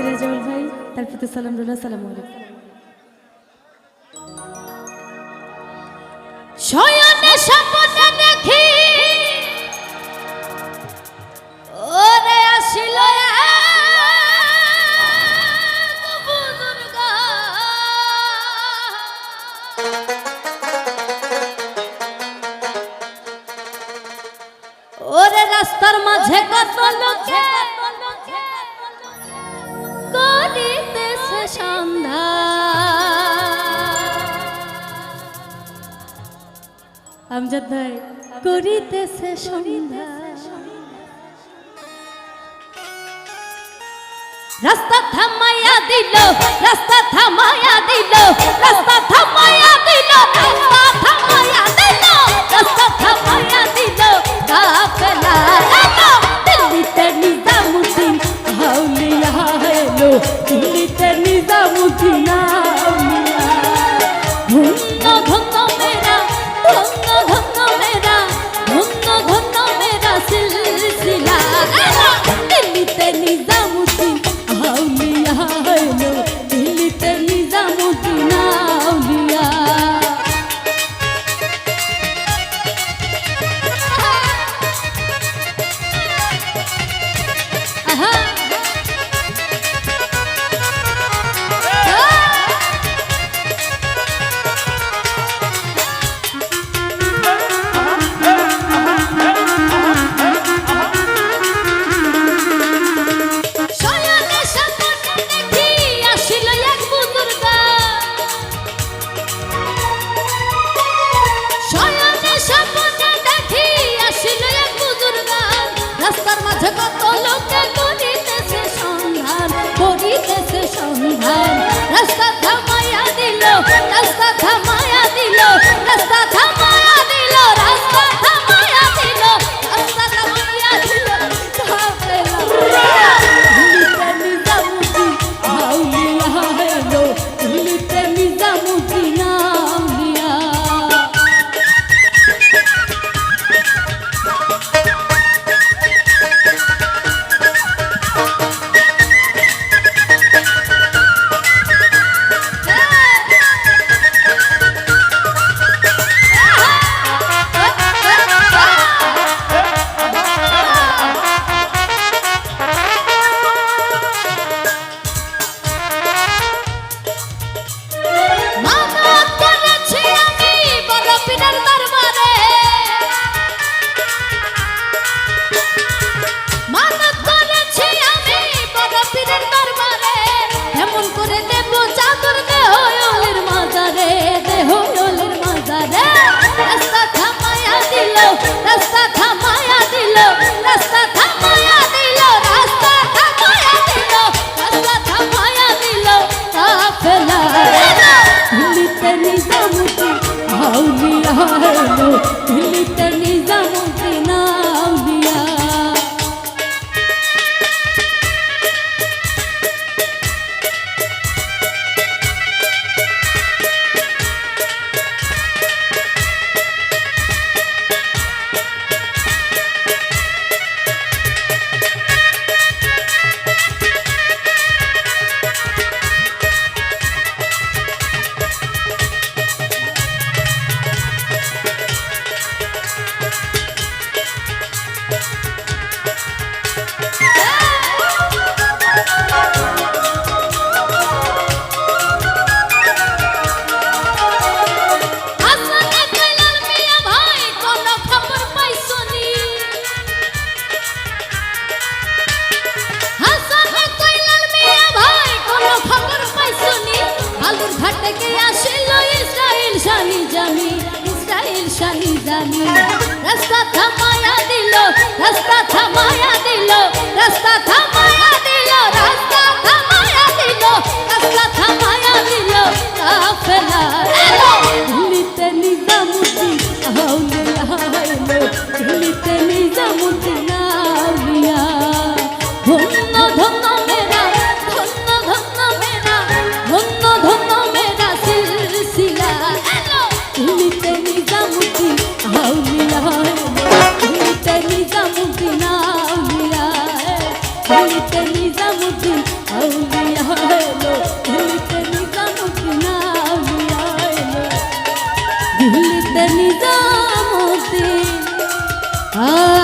ছেলে সিরাজুল ভাই তার প্রতি সালাম রুল্লাহ সালাম ওরে রাস্তার মাঝে কত লোক সন্ধ্যা। আমজাদ ভাই করিতেছে সন্ধ্যা। রাস্তা থামাইয়া দিল রাস্তা থামাইয়া দিল রাস্তা I know. Oh.